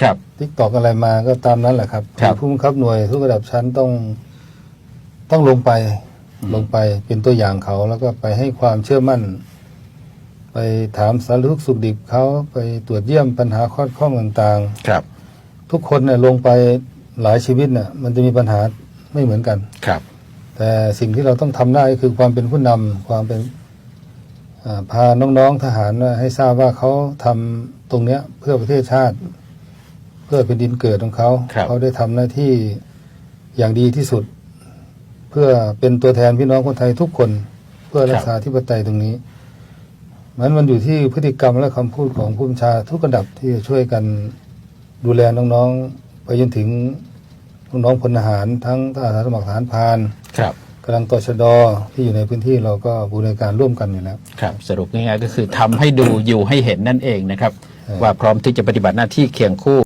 ครับ ทิกตอกอะไรมาก็ตามนั้นแหละครับครับ ผู้บังคับหน่วยทุกระดับชั้นต้องต้องลงไปลงไปเป็นตัวอย่างเขาแล้วก็ไปให้ความเชื่อมั่น ไปถามสารทุกข์สุขดิบเขาไปตรวจเยี่ยมปัญหาข้อข้องต่างครับๆ ทุกคนเนี่ยลงไปหลายชีวิตเนี่ยมันจะมีปัญหาไม่เหมือนกัน ครับ แต่สิ่งที่เราต้องทำได้คือความเป็นผู้นำความเป็นอ่าพาน้องๆทหารน่ะให้ทราบว่าเขาทำตรงเนี้ยเพื่อประเทศชาติ เพื่อเป็นดินเกิดของเขา ครับ เขาได้ทำหน้าที่อย่างดีที่สุด เพื่อเป็นตัวแทนพี่น้องคนไทยทุกคน เพื่อรักษาธิปไตยตรงนี้มันมันอยู่ที่พฤติกรรมและคำพูดของผู้บัญชาทุกระดับที่จะช่วยกันดูแลน้องๆไปจนถึงน้องๆพลทหารทั้งทหารสมัครทหารพรานครับ กำลังตชดที่อยู่ในพื้นที่เราก็บูรณาการร่วมกันอยู่แล้ว ครับ สรุปง่ายๆก็คือทำให้ดูอยู่ให้เห็นนั่นเองนะครับ ว่าพร้อมที่จะปฏิบัติหน้าที่เคียงคู่